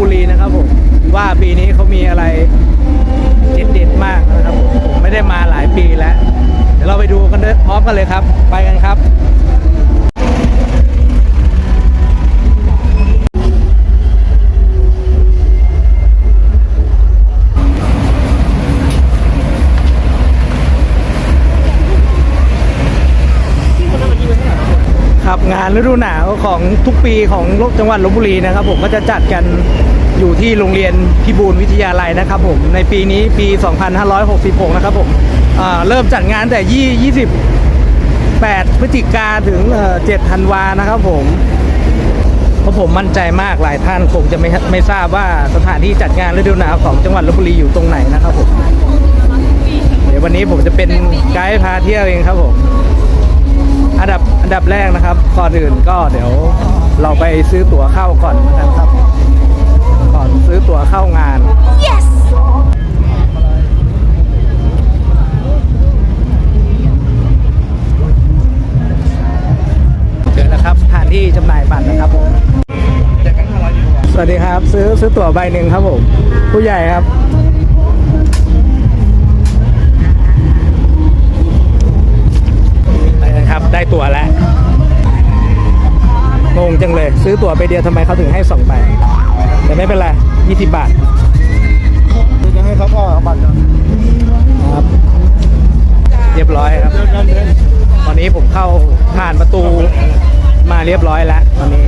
บุรีนะครับผมว่าปีนี้เขามีอะไรเด็ดๆมากนะครับผมผมไม่ได้มาหลายปีแล้ว เดี๋ยวเราไปดูกันพร้อมกันเลยครับ ไปกันครับครับงานฤดูหนาวของทุกปีของจังหวัดลบบุรีนะครับ ผมก็จะจัดกัน อยู่ที่โรงเรียนพิบูลวิทยาลัยนะครับผมในปีนี้ปี 2566 นะครับผมเริ่มจัดงานแต่ 28 พฤศจิกาถึง 7 ธันวานะครับผมเพราะผมมั่นใจมากหลายท่านคงจะไม่ไม่ทราบว่าสถานที่จัดงานฤดูหนาวของจังหวัดลบบุรีอยู่ตรงไหนนะครับผมเดี๋ยววันนี้ผมจะเป็นไกด์พาเที่ยวเองครับผมอันดับอันดับแรกนะครับก่อนอื่นก็เดี๋ยวเราไปซื้อตั๋วเข้าก่อนนะครับ ตั๋วใบหนึ่งครับผม ผู้ใหญ่ครับ ไปกันครับ ได้ตั๋วแล้ว งงจังเลย ซื้อตั๋วไปเดียวทำไมเขาถึงให้สองใบ แต่ไม่เป็นไร20 บาท จะให้เขาก็เอาบัตรกันครับ เรียบร้อยครับ ตอนนี้ผมเข้าผ่านประตูมาเรียบร้อยแล้วตอนนี้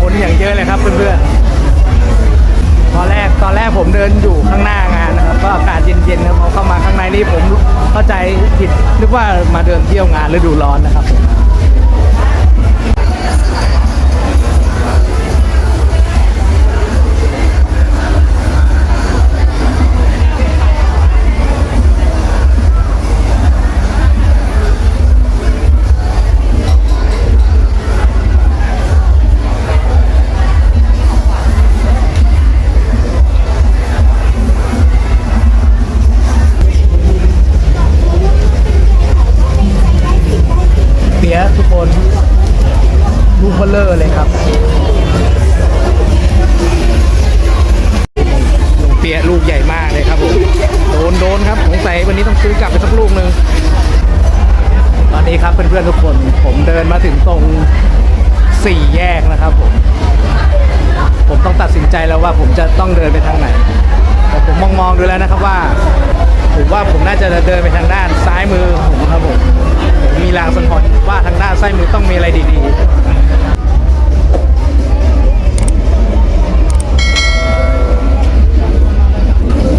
คนอย่างเยอะเลยครับเพื่อนๆ ตอนแรกตอนแรกผมเดินอยู่ข้างหน้างานนะครับ ก็อากาศเย็นๆครับพอเข้ามาข้างในนี่ผมเข้าใจผิดนึกว่ามาเดินเที่ยวงานฤดูร้อนนะครับเไหนแต่ผมมองมองๆดูแล้วนะครับว่า ผมว่าผมน่าจะเดินไปทางด้านซ้ายมือผมครับผมผมมีลางสังหรณ์ว่าทางด้านซ้ายมือต้องมีอะไรดีๆ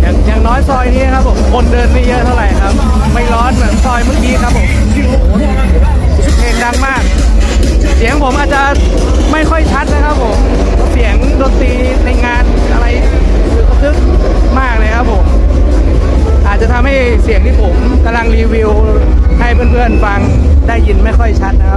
อย่างอย่างน้อยซอยนี้ครับผมคนเดินไม่เยอะเท่าไหร่ครับ ไม่ร้อนเหมือนซอยเมื่อกี้ครับผมเพลงดังมาก เสียงผมอาจจะไม่ค่อยชัดนะครับผมเสียงดนตรีในงานอะไร คือระทึกมากเลยครับผม อาจจะทำให้เสียงที่ผมกำลังรีวิวให้เพื่อนๆฟังได้ยินไม่ค่อยชัดนะครับ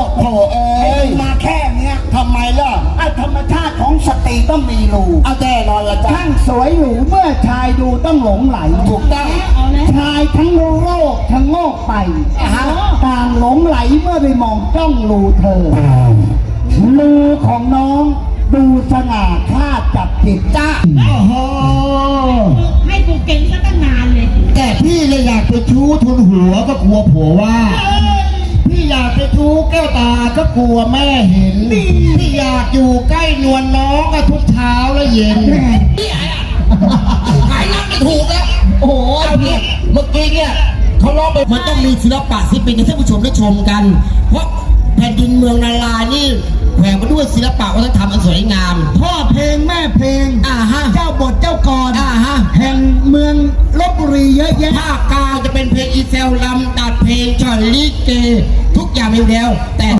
โทษโถเอ้ยมาแค่เนี้ยทำไมล่ะอะธรรมชาติของสตรีต้องมีรูเอาแน่นอนละจ้ะทั้งสวยหรูเมื่อชายดูต้องหลงไหลถูกต้องชายทั้งโลกทั้งโงกไปต่างหลงไหลเมื่อไปมองจ้องรูเธอมือของน้องดูสง่าค่าจับจิตจ้าโอ้โหให้กูเก่งซะตั้งนานเลยแต่พี่เลยอยากไปชู้ทุนหัวก็กลัวผัวว่าพี่อ ยากไปชู้แก้วตาก็กลัวแม่เห็นพี่อยากอยู่ใกล้นวลน้องก็ทุกเช้าและเย็นหายนับไม่ถูกแล้ว โอ้โหเนี่ยเมื่อกี้เนี่ยเขาร้องไปมันต้องมีศิลปะศิลปินให้ท่านผู้ชมได้ชมกัน เพราะแผ่นดินเมืองนารานี่ แหวกมาด้วยศิลปะวัฒนธรรมอันสวยงาม พ่อเพลงแม่เพลง อ่าฮะ เจ้าบทเจ้ากรอ่าฮะ แห่งเมืองลบบุรีเยอะแยะภาคกลางจะเป็นเพลงอีเซลลำตัดเพลงฉ่อนลิเก ทุกอย่างมีอยู่แล้วแต่